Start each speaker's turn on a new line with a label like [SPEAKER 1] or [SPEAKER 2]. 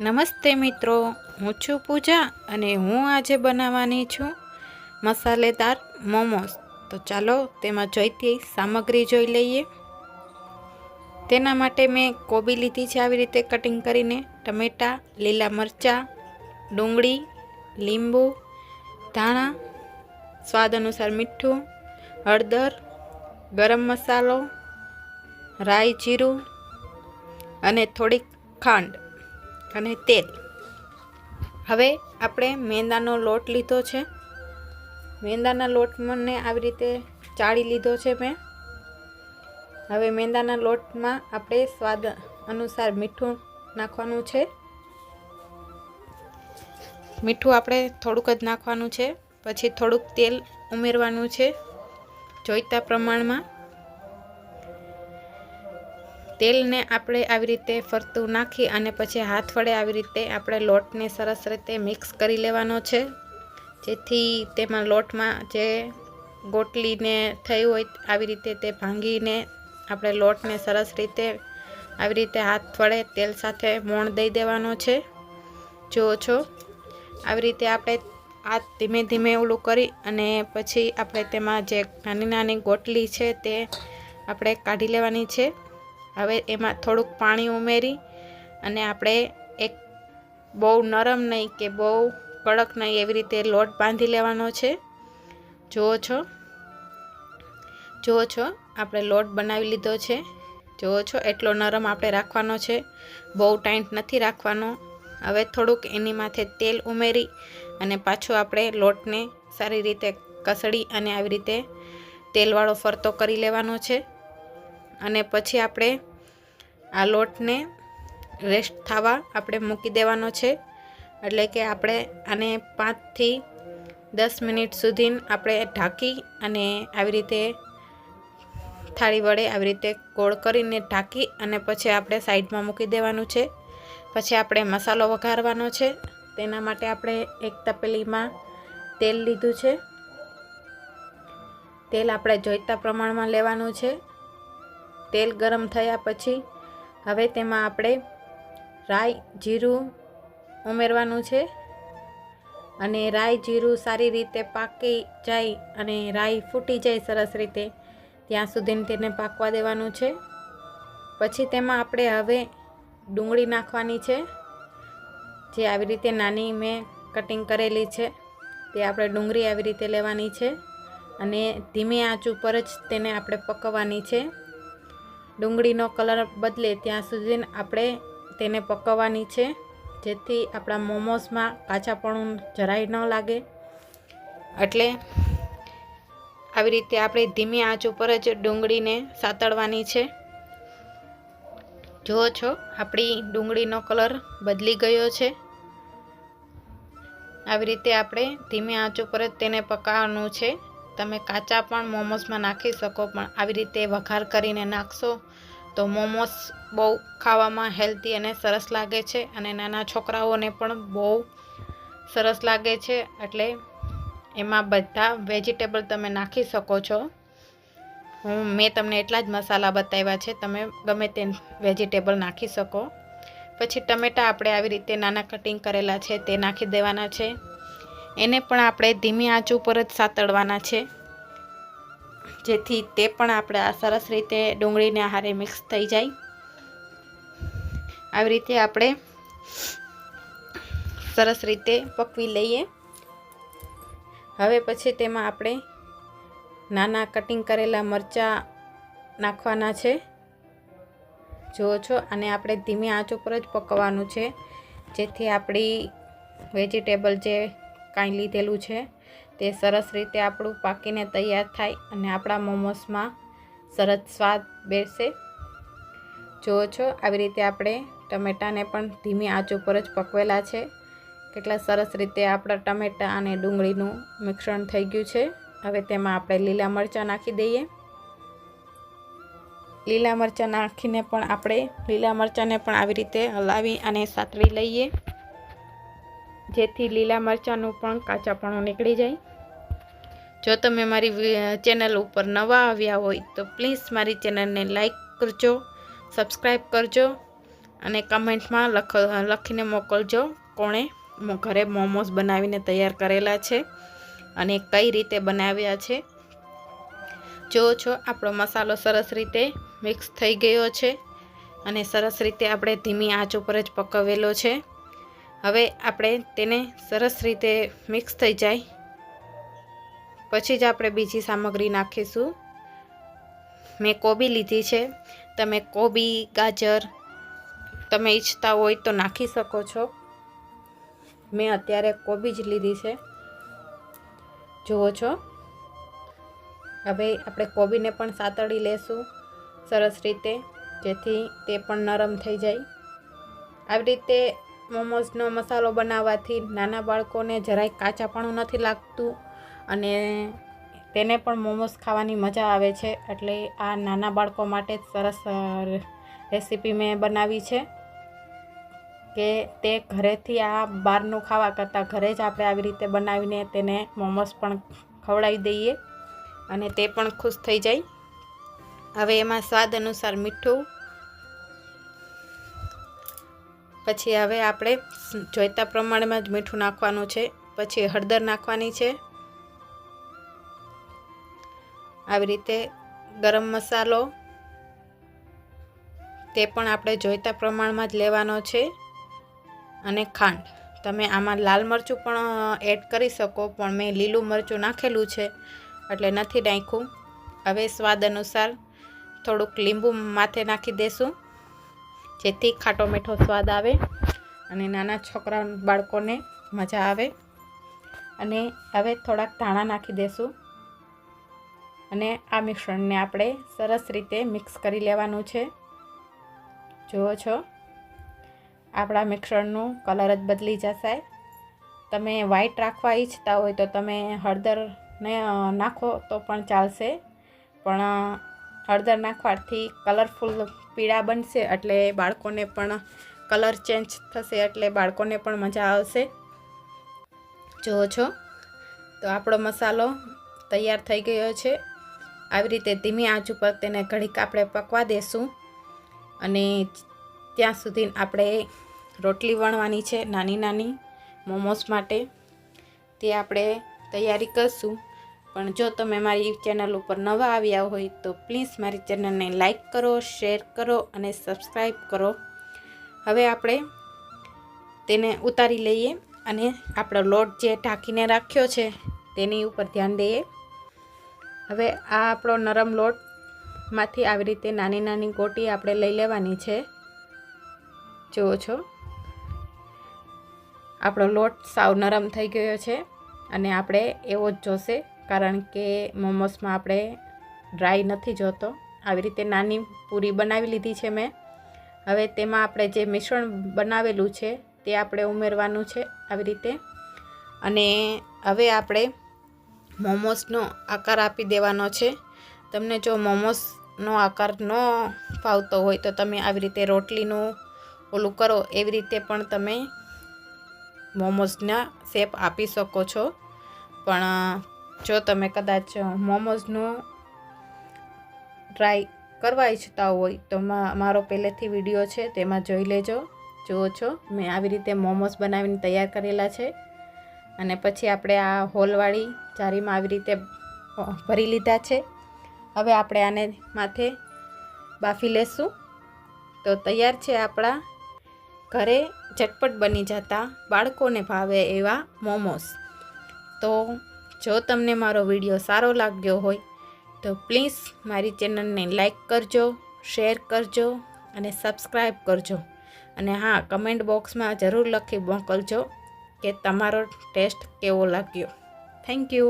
[SPEAKER 1] નમસ્તે મિત્રો, હું છું પૂજા અને હું આજે બનાવવાની છું મસાલેદાર મોમોસ તો ચાલો તેમાં જોઈતી સામગ્રી જોઈ લઈએ. તેના માટે મેં કોબી લીધી છે આવી રીતે કટિંગ કરીને. ટમેટાં, લીલા મરચાં, ડુંગળી, લીંબુ, ધાણા, સ્વાદ અનુસાર મીઠું, હળદર, ગરમ મસાલો, રાઈ જીરું અને થોડીક ખાંડ. અને તેલ. હવે આપણે મેંદાનો લોટ લીધો છે. મેંદાના લોટ મને આવી રીતે ચાળી લીધો છે મેં. હવે મેંદાના લોટમાં આપણે સ્વાદ અનુસાર મીઠું નાખવાનું છે. મીઠું આપણે થોડુંક જ નાખવાનું છે. પછી થોડુંક તેલ ઉમેરવાનું છે. જોઈતા પ્રમાણમાં. તેલને આપણે આવી રીતે ફરતું નાખી અને પછી હાથ વડે આવી રીતે આપણે લોટને સરસ રીતે મિક્સ કરી લેવાનો છે. જેથી તેમાં લોટમાં જે ગોટલીને થઈ હોય આવી રીતે તે ભાંગીને આપણે લોટને સરસ રીતે આવી રીતે હાથ વડે તેલ સાથે મોણ દઈ દેવાનો છે. જુઓ છો, આવી રીતે આપણે આ ધીમે ધીમે ઓલું કરી અને પછી આપણે તેમાં જે નાની નાની ગોટલી છે તે આપણે કાઢી લેવાની છે. હવે એમાં થોડુંક પાણી ઉમેરી અને આપણે એક બહુ નરમ નહીં કે બહુ કડક નહીં એવી રીતે લોટ બાંધી લેવાનો છે. જુઓ છો. જુઓ છો, આપણે લોટ બનાવી લીધો છે. જુઓ છો, એટલો નરમ આપણે રાખવાનો છે. બહુ ટાઈટ નથી રાખવાનો. હવે થોડુંક એની માથે તેલ ઉમેરી અને પાછું આપણે લોટને સારી રીતે કસડી અને આવી રીતે તેલવાળો ફરતો કરી લેવાનો છે. અને પછી આપણે આ લોટને રેસ્ટ થવા આપણે મૂકી દેવાનો છે. એટલે કે આપણે આને પાંચથી દસ મિનિટ સુધી આપણે ઢાંકી અને આવી રીતે થાળી વડે આવી રીતે ગોળ કરીને ઢાંકી અને પછી આપણે સાઈડમાં મૂકી દેવાનું છે. પછી આપણે મસાલો વઘારવાનો છે. તેના માટે આપણે એક તપેલીમાં તેલ લીધું છે. તેલ આપણે જોઈતા પ્રમાણમાં લેવાનું છે. તેલ ગરમ થયા પછી હવે તેમાં આપણે રાઈ જીરું ઉમેરવાનું છે. અને રાઈ જીરું સારી રીતે પાકી જાય અને રાઈ ફૂટી જાય સરસ રીતે, ત્યાં સુધી તેને પાકવા દેવાનું છે. પછી તેમાં આપણે હવે ડુંગળી નાખવાની છે. જે આવી રીતે નાની મેં કટિંગ કરેલી છે, તે આપણે ડુંગળી આવી રીતે લેવાની છે. અને ધીમી આંચ ઉપર જ તેને આપણે પકવવાની છે. ડુંગળીનો કલર બદલે ત્યાં સુધી આપણે તેને પકવવાની છે, જેથી આપણા મોમોસમાં કાચાપણું જરાય ન લાગે. એટલે આવી રીતે આપણે ધીમી આંચ ઉપર જ ડુંગળીને સાતળવાની છે. જુઓ છો, આપણી ડુંગળીનો કલર બદલી ગયો છે. આવી રીતે આપણે ધીમી આંચ ઉપર જ તેને પકાવવાનું છે. તમે કાચા પણ મોમોસમાં નાખી શકો, પણ આવી રીતે વઘાર કરીને નાખશો તો મોમોસ બહુ ખાવામાં હેલ્ધી અને સરસ લાગે છે અને નાના છોકરાઓને પણ બહુ સરસ લાગે છે. એટલે એમાં બધા વેજીટેબલ તમે નાખી શકો છો. હું, મેં તમને એટલા જ મસાલા બતાવ્યા છે. તમે ગમે તે વેજીટેબલ નાખી શકો. પછી ટમેટાં આપણે આવી રીતે નાના કટિંગ કરેલા છે તે નાખી દેવાના છે. એને પણ આપણે ધીમી આંચ ઉપર જ સાતળવાના છે. જેથી તે પણ આપણે સરસ રીતે ડુંગળીને આહારે મિક્સ થઈ જાય. આવી રીતે આપણે સરસ રીતે પકવી લઈએ. હવે પછી તેમાં આપણે નાના કટિંગ કરેલા મરચાં નાખવાના છે. જુઓ છો અને આપણે ધીમી આંચ ઉપર જ પકવવાનું છે. જેથી આપણી વેજીટેબલ જે કાંઈ લીધેલું છે તે સરસ રીતે આપણું પાકીને તૈયાર થાય અને આપણા મોમોસમાં સરસ સ્વાદ બેસે. જુઓ છો, આવી રીતે આપણે ટમેટાને પણ ધીમી આંચ ઉપર જ પકવેલા છે. કેટલા સરસ રીતે આપણા ટમેટાં અને ડુંગળીનું મિશ્રણ થઈ ગયું છે. હવે તેમાં આપણે લીલા મરચાં નાખી દઈએ. લીલા મરચાં નાખીને પણ આપણે લીલા મરચાંને પણ આવી રીતે હલાવી અને સાતળી લઈએ. જેથી લીલા મરચાંનું પણ કાચાપણું નીકળી જાય. જો તમે મારી ચેનલ ઉપર નવા આવ્યા હોય તો પ્લીઝ મારી ચેનલને લાઈક કરજો, સબસ્ક્રાઈબ કરજો અને કમેન્ટમાં લખ લખીને મોકલજો કોણે ઘરે મોમોસ બનાવીને તૈયાર કરેલા છે અને કઈ રીતે બનાવ્યા છે. જો છો આપણો મસાલો સરસ રીતે મિક્સ થઈ ગયો છે અને સરસ રીતે આપણે ધીમી આંચ ઉપર જ પકવેલો છે. હવે આપણે તેને સરસ રીતે મિક્સ થઈ જાય. પછી જ આપણે બીજી સામગ્રી નાખીશું. મેં કોબી લીધી છે. તમે કોબી, ગાજર, તમે ઈચ્છતા હોય તો નાખી શકો છો. મેં અત્યારે કોબી જ લીધી છે. જુઓ છો. હવે આપણે કોબીને પણ સાતળી લેશું સરસ રીતે, જેથી તે પણ નરમ થઈ જાય. આવી રીતે મોમોઝનો મસાલો બનાવવાથી નાના બાળકોને જરાય કાચાપણું નથી લાગતું અને તેને પણ મોમોસ ખાવાની મજા આવે છે. એટલે આ નાના બાળકો માટે સરસ રેસીપી મેં બનાવી છે કે તે ઘરેથી આ બહારનું ખાવા કરતાં ઘરે જ આપણે આવી રીતે બનાવીને તેને મોમોસ પણ ખવડાવી દઈએ અને તે પણ ખુશ થઈ જાય. હવે એમાં સ્વાદ અનુસાર મીઠું પછી હવે આપણે જોઈતા પ્રમાણમાં જ મીઠું નાખવાનું છે. પછી હળદર નાખવાની છે. આવી રીતે ગરમ મસાલો તે પણ આપણે જોઈતા પ્રમાણમાં જ લેવાનો છે. અને ખાંડ. તમે આમાં લાલ મરચું પણ એડ કરી શકો, પણ મેં લીલું મરચું નાખેલું છે, એટલે નથી નાખ્યું. હવે સ્વાદ અનુસાર થોડુંક લીંબુ માથે નાખી દેશું. જેથી ખાટો મીઠો સ્વાદ આવે અને નાના છોકરા બાળકોને મજા આવે. અને હવે થોડાક ધાણા નાખી દેશું. અને આ મિશ્રણને આપણે સરસ રીતે મિક્સ કરી લેવાનું છે. જુઓ છો, આપણા મિશ્રણનું કલર જ બદલી જશે. તમે વ્હાઈટ રાખવા ઈચ્છતા હોય તો તમે હળદરને ને નાખો તો પણ ચાલશે. પણ હળદર નાખવાથી કલરફુલ પીળા બનશે એટલે બાળકોને પણ કલર ચેન્જ થશે એટલે બાળકોને પણ મજા આવશે. જુઓ છો? તો આપણો મસાલો તૈયાર થઈ ગયો છે. આવી રીતે ધીમી આંચ ઉપર તેને ઘડીક આપણે પકવા દેશું અને ત્યાં સુધી આપણે રોટલી વણવાની છે નાની નાની મોમોસ માટે. તે આપણે તૈયારી કરશું. પણ જો તમે મારી ચેનલ ઉપર નવા આવ્યા હોય તો પ્લીઝ મારી ચેનલને લાઈક કરો, શેર કરો અને સબસ્ક્રાઈબ કરો. હવે આપણે તેને ઉતારી લઈએ અને આપણો લોટ જે ઢાંકીને રાખ્યો છે તેની ઉપર ધ્યાન દઈએ. હવે આ આપણો નરમ લોટમાંથી આવી રીતે નાની નાની ગોટી આપણે લઈ લેવાની છે. જુઓ છો. આપણો લોટ સાવ નરમ થઈ ગયો છે અને આપણે એવો જ જોશે. કારણ કે મોમોસમાં આપણે ડ્રાય નથી જોતો. આવી રીતે નાની પૂરી બનાવી લીધી છે મેં. હવે તેમાં આપણે જે મિશ્રણ બનાવેલું છે તે આપણે ઉમેરવાનું છે આવી રીતે. અને હવે આપણે મોમોસનો આકાર આપી દેવાનો છે. તમને જો મોમોસનો આકાર ન ફાવતો હોય તો તમે આવી રીતે રોટલીનું ઓલું કરો. એવી રીતે પણ તમે મોમોઝના શેપ આપી શકો છો. પણ જો તમે કદાચ મોમોઝનો ટ્રાય કરવા ઈચ્છતા હોય તો મારો પહેલેથી વીડિયો છે, તેમાં જોઈ લેજો. જુઓ છો, મેં આવી રીતે મોમોસ બનાવીને તૈયાર કરેલા છે. અને પછી આપણે આ હોલવાળી જારીમાં આવી રીતે ભરી લીધા છે. હવે આપણે આને માથે બાફી લેશું. તો તૈયાર છે આપણા ઘરે ઝટપટ બની જતા બાળકોને ભાવે એવા મોમોસ તો જો તમને મારો વીડિયો સારો લાગ્યો હોય, તો પ્લીઝ મારી ચેનલને લાઈક કરજો, શેર કરજો અને સબસ્ક્રાઈબ કરજો. અને હા, કમેન્ટ બોક્સમાં જરૂર લખી મોકલજો કે તમારો ટેસ્ટ કેવો લાગ્યો. Thank you.